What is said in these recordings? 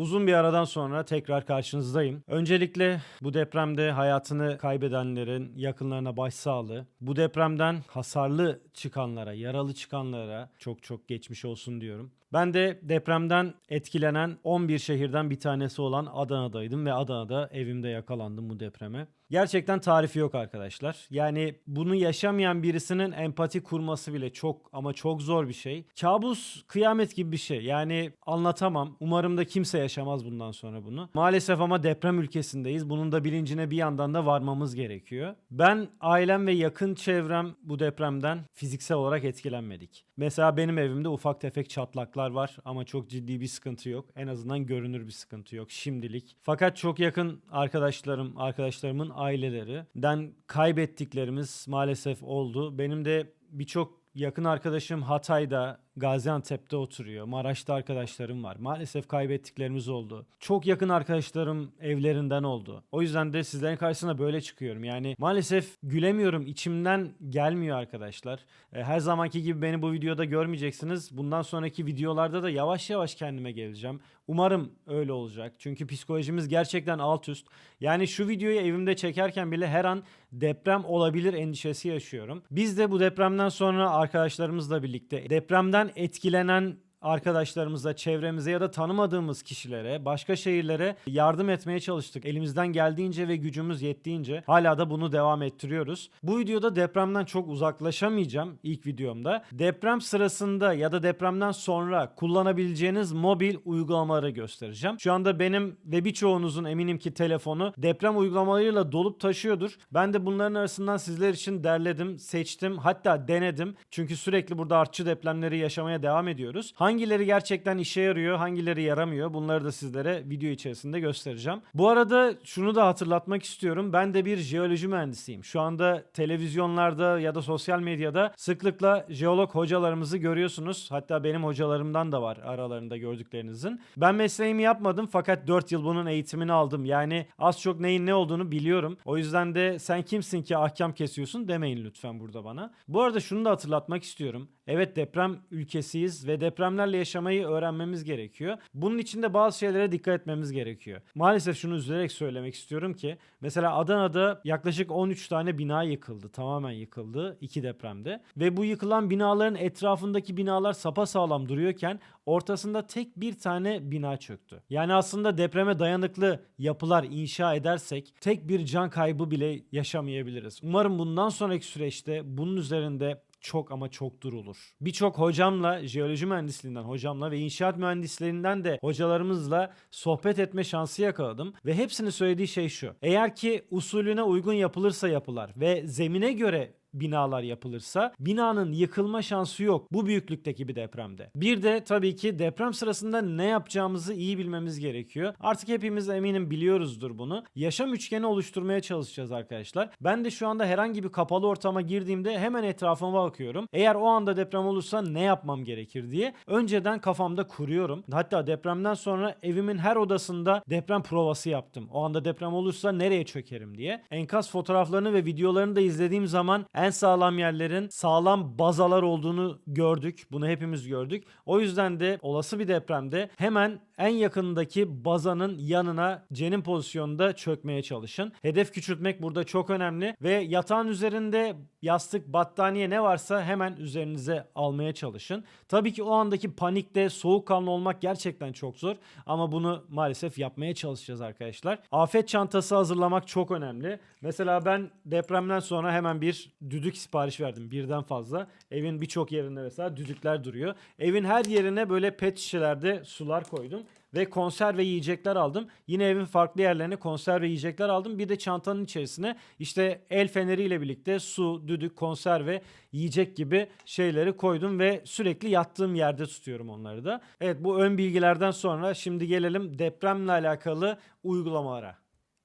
Uzun bir aradan sonra tekrar karşınızdayım. Öncelikle bu depremde hayatını kaybedenlerin yakınlarına başsağlığı, bu depremden hasarlı çıkanlara, yaralı çıkanlara çok çok geçmiş olsun diyorum. Ben de depremden etkilenen 11 şehirden bir tanesi olan Adana'daydım ve Adana'da evimde yakalandım bu depreme. Gerçekten tarifi yok arkadaşlar. Yani bunu yaşamayan birisinin empati kurması bile çok ama çok zor bir şey. Kabus, kıyamet gibi bir şey. Yani anlatamam. Umarım da kimse yaşamaz bundan sonra bunu. Maalesef ama deprem ülkesindeyiz. Bunun da bilincine bir yandan da varmamız gerekiyor. Ben, ailem ve yakın çevrem bu depremden fiziksel olarak etkilenmedik. Mesela benim evimde ufak tefek çatlaklar var ama çok ciddi bir sıkıntı yok. En azından görünür bir sıkıntı yok şimdilik. Fakat çok yakın arkadaşlarım, arkadaşlarımın ailelerinden kaybettiklerimiz maalesef oldu. Benim de birçok yakın arkadaşım Hatay'da, Gaziantep'te oturuyor. Maraş'ta arkadaşlarım var. Maalesef kaybettiklerimiz oldu. Çok yakın arkadaşlarım evlerinden oldu. O yüzden de sizlerin karşısına böyle çıkıyorum. Yani maalesef gülemiyorum. İçimden gelmiyor arkadaşlar. E, Her zamanki gibi beni bu videoda görmeyeceksiniz. Bundan sonraki videolarda da yavaş yavaş kendime geleceğim. Umarım öyle olacak. Çünkü psikolojimiz gerçekten alt üst. Yani şu videoyu evimde çekerken bile her an deprem olabilir endişesi yaşıyorum. Biz de bu depremden sonra arkadaşlarımızla birlikte depremden etkilenen arkadaşlarımıza, çevremize ya da tanımadığımız kişilere, başka şehirlere yardım etmeye çalıştık. Elimizden geldiğince ve gücümüz yettiğince hala da bunu devam ettiriyoruz. Bu videoda depremden çok uzaklaşamayacağım ilk videomda. Deprem sırasında ya da depremden sonra kullanabileceğiniz mobil uygulamaları göstereceğim. Şu anda benim ve birçoğunuzun eminim ki telefonu deprem uygulamalarıyla dolup taşıyordur. Ben de bunların arasından sizler için derledim, seçtim, hatta denedim. Çünkü sürekli burada artçı depremleri yaşamaya devam ediyoruz. Hangileri gerçekten işe yarıyor, hangileri yaramıyor bunları da sizlere video içerisinde göstereceğim. Bu arada şunu da hatırlatmak istiyorum. Ben de bir jeoloji mühendisiyim. Şu anda televizyonlarda ya da sosyal medyada sıklıkla jeolog hocalarımızı görüyorsunuz. Hatta benim hocalarımdan da var aralarında gördüklerinizin. Ben mesleğimi yapmadım fakat 4 yıl bunun eğitimini aldım. Yani az çok neyin ne olduğunu biliyorum. O yüzden de sen kimsin ki ahkam kesiyorsun demeyin lütfen burada bana. Bu arada şunu da hatırlatmak istiyorum. Evet deprem ülkesiyiz ve depremlerle yaşamayı öğrenmemiz gerekiyor. Bunun için de bazı şeylere dikkat etmemiz gerekiyor. Maalesef şunu üzülerek söylemek istiyorum ki mesela Adana'da yaklaşık 13 tane bina yıkıldı. Tamamen yıkıldı iki depremde. Ve bu yıkılan binaların etrafındaki binalar sapasağlam duruyorken ortasında tek bir tane bina çöktü. Yani aslında depreme dayanıklı yapılar inşa edersek tek bir can kaybı bile yaşamayabiliriz. Umarım bundan sonraki süreçte bunun üzerinde çok ama çok durulur. Birçok hocamla, jeoloji mühendisliğinden hocamla ve inşaat mühendislerinden de hocalarımızla sohbet etme şansı yakaladım. Ve hepsinin söylediği şey şu. Eğer ki usulüne uygun yapılırsa yapılar ve zemine göre binalar yapılırsa binanın yıkılma şansı yok bu büyüklükteki bir depremde. Bir de tabii ki deprem sırasında ne yapacağımızı iyi bilmemiz gerekiyor. Artık hepimiz eminim biliyoruzdur bunu. Yaşam üçgeni oluşturmaya çalışacağız arkadaşlar. Ben de şu anda herhangi bir kapalı ortama girdiğimde hemen etrafıma bakıyorum. Eğer o anda deprem olursa ne yapmam gerekir diye önceden kafamda kuruyorum. Hatta depremden sonra evimin her odasında deprem provası yaptım. O anda deprem olursa nereye çökerim diye. Enkaz fotoğraflarını ve videolarını da izlediğim zaman en sağlam yerlerin sağlam bazalar olduğunu gördük. Bunu hepimiz gördük. O yüzden de olası bir depremde hemen en yakındaki bazanın yanına cenin pozisyonunda çökmeye çalışın. Hedef küçültmek burada çok önemli ve yatağın üzerinde yastık, battaniye ne varsa hemen üzerinize almaya çalışın. Tabii ki o andaki panikte soğukkanlı olmak gerçekten çok zor ama bunu maalesef yapmaya çalışacağız arkadaşlar. Afet çantası hazırlamak çok önemli. Mesela ben depremden sonra hemen bir düdük sipariş verdim birden fazla. Evin birçok yerinde mesela düdükler duruyor. Evin her yerine böyle pet şişelerde sular koydum ve konserve yiyecekler aldım. Yine evin farklı yerlerine konserve yiyecekler aldım. Bir de çantanın içerisine işte el feneriyle birlikte su, düdük, konserve, yiyecek gibi şeyleri koydum ve sürekli yattığım yerde tutuyorum onları da. Evet bu ön bilgilerden sonra şimdi gelelim depremle alakalı uygulamalara.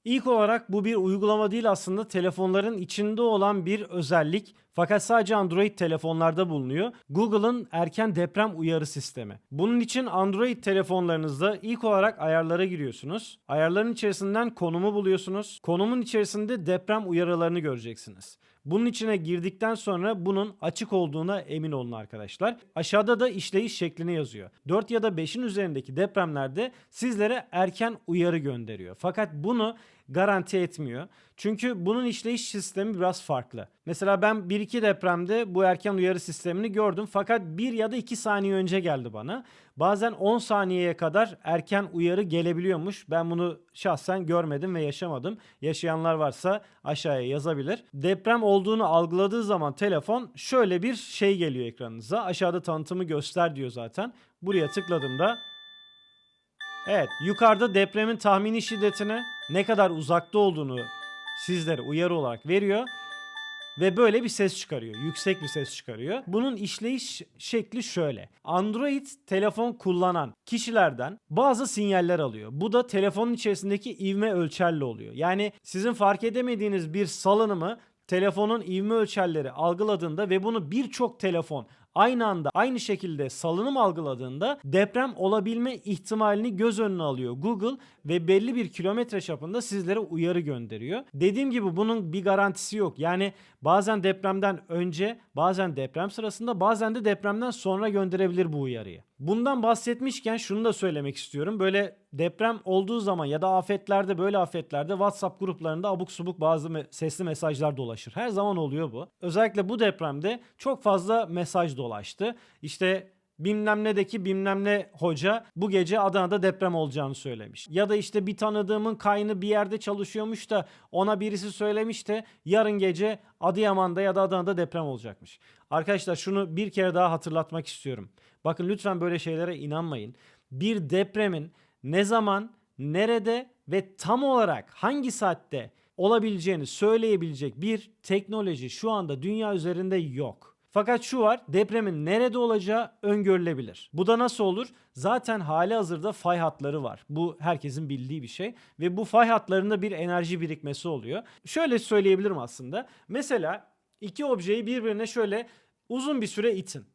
İlk olarak bu bir uygulama değil aslında telefonların içinde olan bir özellik. Fakat sadece Android telefonlarda bulunuyor. Google'ın erken deprem uyarı sistemi. Bunun için Android telefonlarınızda ilk olarak ayarlara giriyorsunuz. Ayarların içerisinden konumu buluyorsunuz. Konumun içerisinde deprem uyarılarını göreceksiniz. Bunun içine girdikten sonra bunun açık olduğuna emin olun arkadaşlar. Aşağıda da işleyiş şeklini yazıyor. 4 ya da 5'in üzerindeki depremlerde sizlere erken uyarı gönderiyor. Fakat bunu garanti etmiyor. Çünkü bunun işleyiş sistemi biraz farklı. Mesela ben 1-2 depremde bu erken uyarı sistemini gördüm fakat 1 ya da 2 saniye önce geldi bana. Bazen 10 saniyeye kadar erken uyarı gelebiliyormuş. Ben bunu şahsen görmedim ve yaşamadım. Yaşayanlar varsa aşağıya yazabilir. Deprem olduğunu algıladığı zaman telefon şöyle bir şey geliyor ekranınıza. Aşağıda tanıtımı göster diyor zaten. Buraya tıkladığımda Evet, yukarıda depremin tahmini şiddetini ne kadar uzakta olduğunu sizlere uyarı olarak veriyor ve böyle bir ses çıkarıyor. Yüksek bir ses çıkarıyor. Bunun işleyiş şekli şöyle. Android telefon kullanan kişilerden bazı sinyaller alıyor. Bu da telefonun içerisindeki ivme ölçerli oluyor. Yani sizin fark edemediğiniz bir salınımı telefonun ivme ölçerleri algıladığında ve bunu birçok telefon aynı anda aynı şekilde salınım algıladığında deprem olabilme ihtimalini göz önüne alıyor Google ve belli bir kilometre çapında sizlere uyarı gönderiyor. Dediğim gibi bunun bir garantisi yok. Yani bazen depremden önce, bazen deprem sırasında, bazen de depremden sonra gönderebilir bu uyarıyı. Bundan bahsetmişken şunu da söylemek istiyorum. Böyle deprem olduğu zaman ya da afetlerde böyle afetlerde WhatsApp gruplarında abuk subuk bazı me- sesli mesajlar dolaşır. Her zaman oluyor bu. Özellikle bu depremde çok fazla mesaj dolaştı. İşte bilmem nedeki bilmem ne hoca bu gece Adana'da deprem olacağını söylemiş. Ya da işte bir tanıdığımın kaynı bir yerde çalışıyormuş da ona birisi söylemiş de yarın gece Adıyaman'da ya da Adana'da deprem olacakmış. Arkadaşlar şunu bir kere daha hatırlatmak istiyorum. Bakın lütfen böyle şeylere inanmayın. Bir depremin ne zaman, nerede ve tam olarak hangi saatte olabileceğini söyleyebilecek bir teknoloji şu anda dünya üzerinde yok. Fakat şu var depremin nerede olacağı öngörülebilir. Bu da nasıl olur? Zaten hali hazırda fay hatları var. Bu herkesin bildiği bir şey ve bu fay hatlarında bir enerji birikmesi oluyor. Şöyle söyleyebilirim aslında. Mesela iki objeyi birbirine şöyle uzun bir süre itin.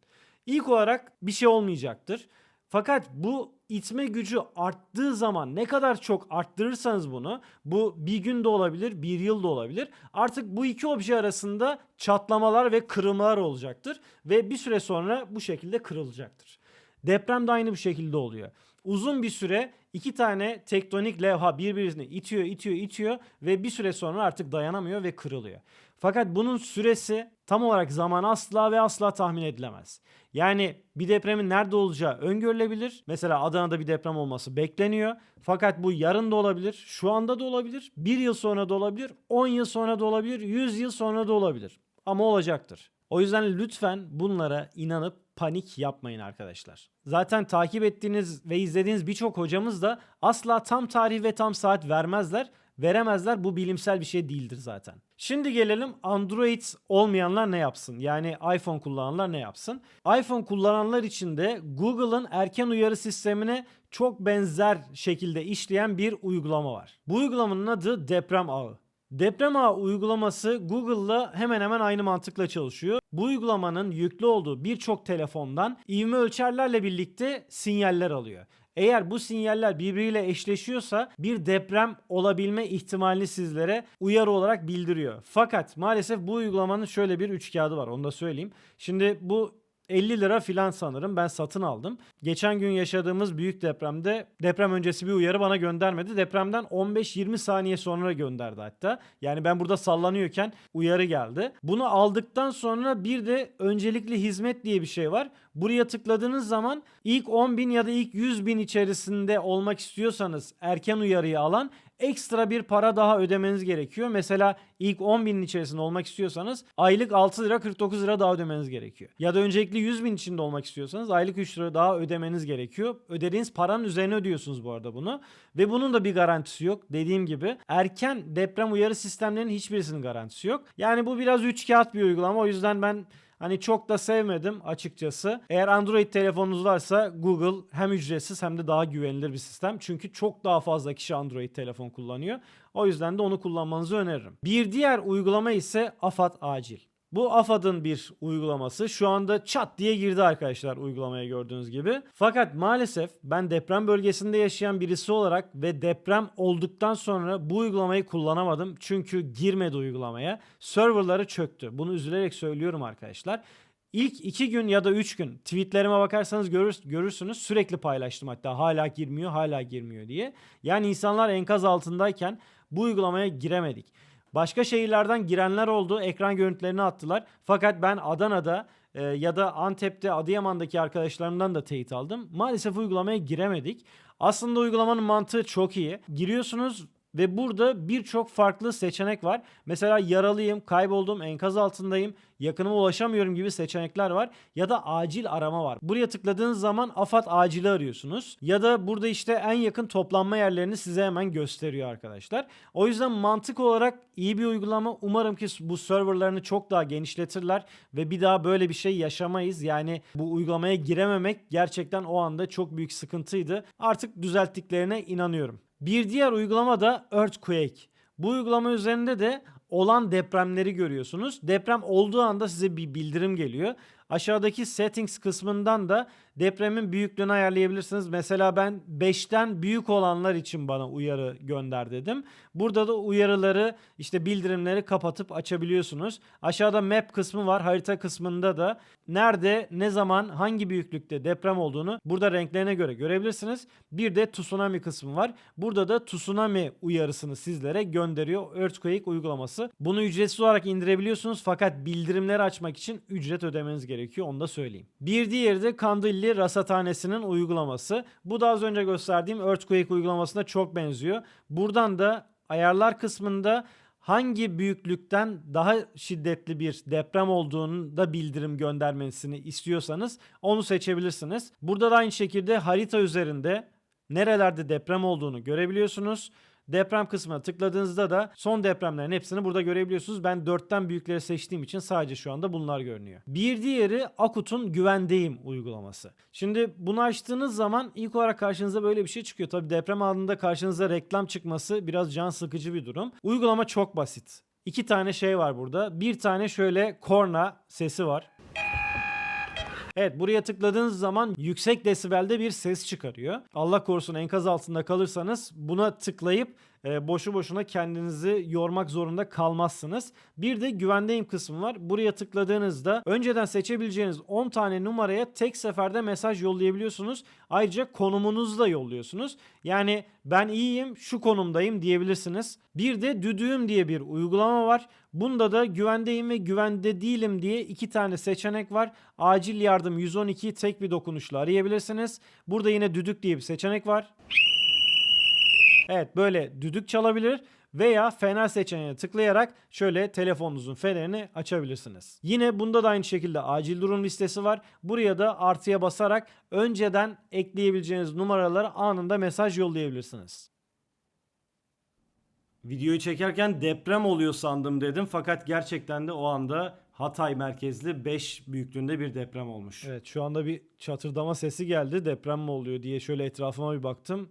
İlk olarak bir şey olmayacaktır. Fakat bu itme gücü arttığı zaman ne kadar çok arttırırsanız bunu bu bir gün de olabilir bir yıl da olabilir artık bu iki obje arasında çatlamalar ve kırılmalar olacaktır ve bir süre sonra bu şekilde kırılacaktır. Deprem de aynı bu şekilde oluyor. Uzun bir süre iki tane tektonik levha birbirini itiyor, itiyor, itiyor ve bir süre sonra artık dayanamıyor ve kırılıyor. Fakat bunun süresi tam olarak zaman asla ve asla tahmin edilemez. Yani bir depremin nerede olacağı öngörülebilir. Mesela Adana'da bir deprem olması bekleniyor. Fakat bu yarın da olabilir, şu anda da olabilir, bir yıl sonra da olabilir, 10 yıl sonra da olabilir, 100 yıl sonra da olabilir. Ama olacaktır. O yüzden lütfen bunlara inanıp panik yapmayın arkadaşlar. Zaten takip ettiğiniz ve izlediğiniz birçok hocamız da asla tam tarih ve tam saat vermezler. Veremezler bu bilimsel bir şey değildir zaten. Şimdi gelelim Android olmayanlar ne yapsın? Yani iPhone kullananlar ne yapsın? iPhone kullananlar için de Google'ın erken uyarı sistemine çok benzer şekilde işleyen bir uygulama var. Bu uygulamanın adı Deprem Ağı. Deprem Ağı uygulaması Google'la hemen hemen aynı mantıkla çalışıyor. Bu uygulamanın yüklü olduğu birçok telefondan ivme ölçerlerle birlikte sinyaller alıyor. Eğer bu sinyaller birbiriyle eşleşiyorsa bir deprem olabilme ihtimalini sizlere uyarı olarak bildiriyor. Fakat maalesef bu uygulamanın şöyle bir üç kağıdı var onu da söyleyeyim. Şimdi bu 50 lira filan sanırım ben satın aldım. Geçen gün yaşadığımız büyük depremde deprem öncesi bir uyarı bana göndermedi. Depremden 15-20 saniye sonra gönderdi hatta. Yani ben burada sallanıyorken uyarı geldi. Bunu aldıktan sonra bir de öncelikli hizmet diye bir şey var. Buraya tıkladığınız zaman ilk 10 bin ya da ilk 100 bin içerisinde olmak istiyorsanız erken uyarıyı alan ekstra bir para daha ödemeniz gerekiyor. Mesela ilk 10 binin içerisinde olmak istiyorsanız aylık 6 lira 49 lira daha ödemeniz gerekiyor. Ya da öncelikli 100 bin içinde olmak istiyorsanız aylık 3 lira daha ödemeniz gerekiyor. Ödediğiniz paranın üzerine ödüyorsunuz bu arada bunu. Ve bunun da bir garantisi yok. Dediğim gibi erken deprem uyarı sistemlerinin hiçbirisinin garantisi yok. Yani bu biraz 3 kağıt bir uygulama. O yüzden ben Hani çok da sevmedim açıkçası. Eğer Android telefonunuz varsa Google hem ücretsiz hem de daha güvenilir bir sistem. Çünkü çok daha fazla kişi Android telefon kullanıyor. O yüzden de onu kullanmanızı öneririm. Bir diğer uygulama ise AFAD Acil. Bu AFAD'ın bir uygulaması. Şu anda çat diye girdi arkadaşlar uygulamaya gördüğünüz gibi. Fakat maalesef ben deprem bölgesinde yaşayan birisi olarak ve deprem olduktan sonra bu uygulamayı kullanamadım. Çünkü girmedi uygulamaya. Serverları çöktü. Bunu üzülerek söylüyorum arkadaşlar. İlk iki gün ya da üç gün tweetlerime bakarsanız görür, görürsünüz sürekli paylaştım hatta hala girmiyor hala girmiyor diye. Yani insanlar enkaz altındayken bu uygulamaya giremedik. Başka şehirlerden girenler oldu ekran görüntülerini attılar. Fakat ben Adana'da e, ya da Antep'te Adıyaman'daki arkadaşlarımdan da teyit aldım. Maalesef uygulamaya giremedik. Aslında uygulamanın mantığı çok iyi. Giriyorsunuz ve burada birçok farklı seçenek var. Mesela yaralıyım, kayboldum, enkaz altındayım, yakınıma ulaşamıyorum gibi seçenekler var. Ya da acil arama var. Buraya tıkladığınız zaman AFAD acili arıyorsunuz. Ya da burada işte en yakın toplanma yerlerini size hemen gösteriyor arkadaşlar. O yüzden mantık olarak iyi bir uygulama. Umarım ki bu serverlarını çok daha genişletirler ve bir daha böyle bir şey yaşamayız. Yani bu uygulamaya girememek gerçekten o anda çok büyük sıkıntıydı. Artık düzelttiklerine inanıyorum. Bir diğer uygulama da Earthquake. Bu uygulama üzerinde de olan depremleri görüyorsunuz. Deprem olduğu anda size bir bildirim geliyor. Aşağıdaki settings kısmından da depremin büyüklüğünü ayarlayabilirsiniz. Mesela ben 5'ten büyük olanlar için bana uyarı gönder dedim. Burada da uyarıları işte bildirimleri kapatıp açabiliyorsunuz. Aşağıda map kısmı var. Harita kısmında da nerede, ne zaman, hangi büyüklükte deprem olduğunu burada renklerine göre görebilirsiniz. Bir de tsunami kısmı var. Burada da tsunami uyarısını sizlere gönderiyor Earthquake uygulaması. Bunu ücretsiz olarak indirebiliyorsunuz fakat bildirimleri açmak için ücret ödemeniz gerekiyor. Onu da söyleyeyim. Bir diğeri de Kandilli Rasathanesi'nin uygulaması. Bu da az önce gösterdiğim Earthquake uygulamasına çok benziyor. Buradan da ayarlar kısmında hangi büyüklükten daha şiddetli bir deprem olduğunu da bildirim göndermesini istiyorsanız onu seçebilirsiniz. Burada da aynı şekilde harita üzerinde nerelerde deprem olduğunu görebiliyorsunuz. Deprem kısmına tıkladığınızda da son depremlerin hepsini burada görebiliyorsunuz. Ben 4'ten büyükleri seçtiğim için sadece şu anda bunlar görünüyor. Bir diğeri Akut'un Güvendeyim uygulaması. Şimdi bunu açtığınız zaman ilk olarak karşınıza böyle bir şey çıkıyor. Tabi deprem anında karşınıza reklam çıkması biraz can sıkıcı bir durum. Uygulama çok basit. İki tane şey var burada. Bir tane şöyle korna sesi var. Evet buraya tıkladığınız zaman yüksek desibelde bir ses çıkarıyor. Allah korusun enkaz altında kalırsanız buna tıklayıp e, boşu boşuna kendinizi yormak zorunda kalmazsınız. Bir de güvendeyim kısmı var. Buraya tıkladığınızda önceden seçebileceğiniz 10 tane numaraya tek seferde mesaj yollayabiliyorsunuz. Ayrıca konumunuzu da yolluyorsunuz. Yani ben iyiyim şu konumdayım diyebilirsiniz. Bir de düdüğüm diye bir uygulama var. Bunda da güvendeyim ve güvende değilim diye iki tane seçenek var. Acil yardım 112'yi tek bir dokunuşla arayabilirsiniz. Burada yine düdük diye bir seçenek var. Evet böyle düdük çalabilir veya fener seçeneğine tıklayarak şöyle telefonunuzun fenerini açabilirsiniz. Yine bunda da aynı şekilde acil durum listesi var. Buraya da artıya basarak önceden ekleyebileceğiniz numaralara anında mesaj yollayabilirsiniz. Videoyu çekerken deprem oluyor sandım dedim fakat gerçekten de o anda Hatay merkezli 5 büyüklüğünde bir deprem olmuş. Evet şu anda bir çatırdama sesi geldi deprem mi oluyor diye şöyle etrafıma bir baktım.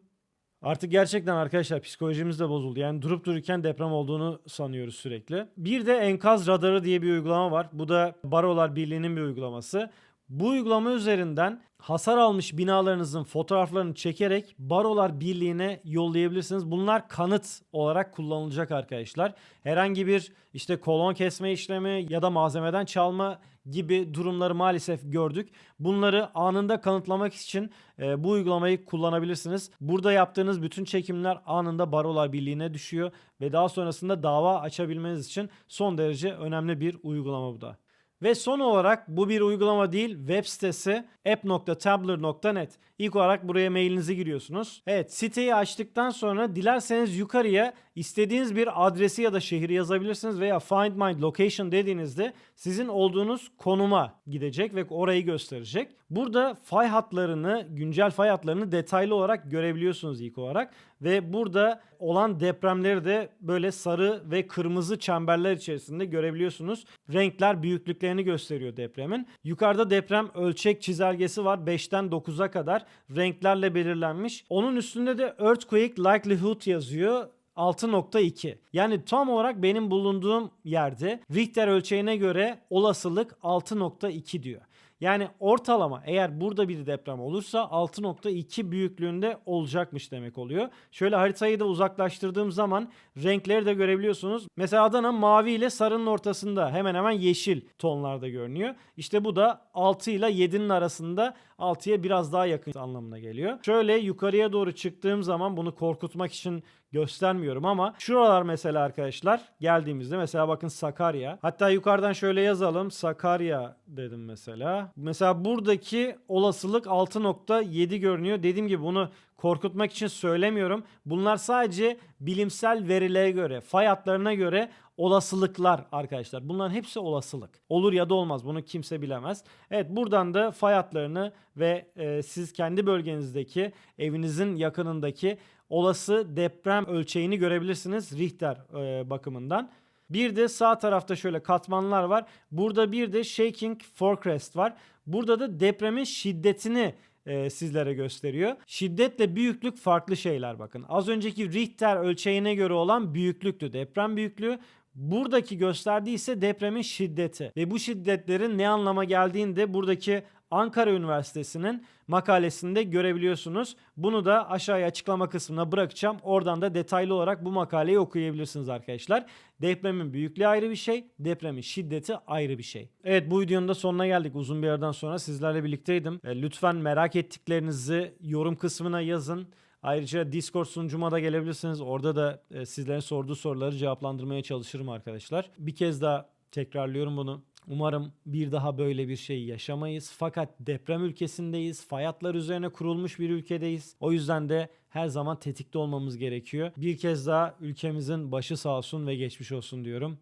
Artık gerçekten arkadaşlar psikolojimiz de bozuldu. Yani durup dururken deprem olduğunu sanıyoruz sürekli. Bir de enkaz radarı diye bir uygulama var. Bu da Barolar Birliği'nin bir uygulaması. Bu uygulama üzerinden hasar almış binalarınızın fotoğraflarını çekerek Barolar Birliği'ne yollayabilirsiniz. Bunlar kanıt olarak kullanılacak arkadaşlar. Herhangi bir işte kolon kesme işlemi ya da malzemeden çalma gibi durumları maalesef gördük. Bunları anında kanıtlamak için e, bu uygulamayı kullanabilirsiniz. Burada yaptığınız bütün çekimler anında Barolar Birliği'ne düşüyor ve daha sonrasında dava açabilmeniz için son derece önemli bir uygulama bu da. Ve son olarak bu bir uygulama değil web sitesi app.tabler.net. İlk olarak buraya mailinizi giriyorsunuz. Evet siteyi açtıktan sonra dilerseniz yukarıya istediğiniz bir adresi ya da şehri yazabilirsiniz veya find my location dediğinizde sizin olduğunuz konuma gidecek ve orayı gösterecek. Burada fay hatlarını, güncel fay hatlarını detaylı olarak görebiliyorsunuz ilk olarak ve burada olan depremleri de böyle sarı ve kırmızı çemberler içerisinde görebiliyorsunuz. Renkler büyüklüklerini gösteriyor depremin. Yukarıda deprem ölçek çizelgesi var 5'ten 9'a kadar renklerle belirlenmiş. Onun üstünde de earthquake likelihood yazıyor 6.2. Yani tam olarak benim bulunduğum yerde Richter ölçeğine göre olasılık 6.2 diyor. Yani ortalama eğer burada bir deprem olursa 6.2 büyüklüğünde olacakmış demek oluyor. Şöyle haritayı da uzaklaştırdığım zaman renkleri de görebiliyorsunuz. Mesela Adana mavi ile sarının ortasında hemen hemen yeşil tonlarda görünüyor. İşte bu da 6 ile 7'nin arasında 6'ya biraz daha yakın anlamına geliyor. Şöyle yukarıya doğru çıktığım zaman bunu korkutmak için göstermiyorum ama şuralar mesela arkadaşlar geldiğimizde mesela bakın Sakarya. Hatta yukarıdan şöyle yazalım. Sakarya dedim mesela. Mesela buradaki olasılık 6.7 görünüyor. Dediğim gibi bunu korkutmak için söylemiyorum. Bunlar sadece bilimsel verilere göre, fay hatlarına göre olasılıklar arkadaşlar. Bunların hepsi olasılık. Olur ya da olmaz. Bunu kimse bilemez. Evet buradan da fay hatlarını ve e, siz kendi bölgenizdeki evinizin yakınındaki olası deprem ölçeğini görebilirsiniz Richter e, bakımından. Bir de sağ tarafta şöyle katmanlar var. Burada bir de shaking forecast var. Burada da depremin şiddetini e, sizlere gösteriyor. Şiddetle büyüklük farklı şeyler bakın. Az önceki Richter ölçeğine göre olan büyüklüktü. Deprem büyüklüğü. Buradaki gösterdiği ise depremin şiddeti. Ve bu şiddetlerin ne anlama geldiğini de buradaki Ankara Üniversitesi'nin makalesinde görebiliyorsunuz. Bunu da aşağıya açıklama kısmına bırakacağım. Oradan da detaylı olarak bu makaleyi okuyabilirsiniz arkadaşlar. Depremin büyüklüğü ayrı bir şey, depremin şiddeti ayrı bir şey. Evet bu videonun da sonuna geldik. Uzun bir aradan sonra sizlerle birlikteydim. E, Lütfen merak ettiklerinizi yorum kısmına yazın. Ayrıca Discord sunucuma da gelebilirsiniz. Orada da e, sizlerin sorduğu soruları cevaplandırmaya çalışırım arkadaşlar. Bir kez daha tekrarlıyorum bunu. Umarım bir daha böyle bir şey yaşamayız. Fakat deprem ülkesindeyiz. Fay hatları üzerine kurulmuş bir ülkedeyiz. O yüzden de her zaman tetikte olmamız gerekiyor. Bir kez daha ülkemizin başı sağ olsun ve geçmiş olsun diyorum.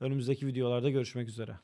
Önümüzdeki videolarda görüşmek üzere.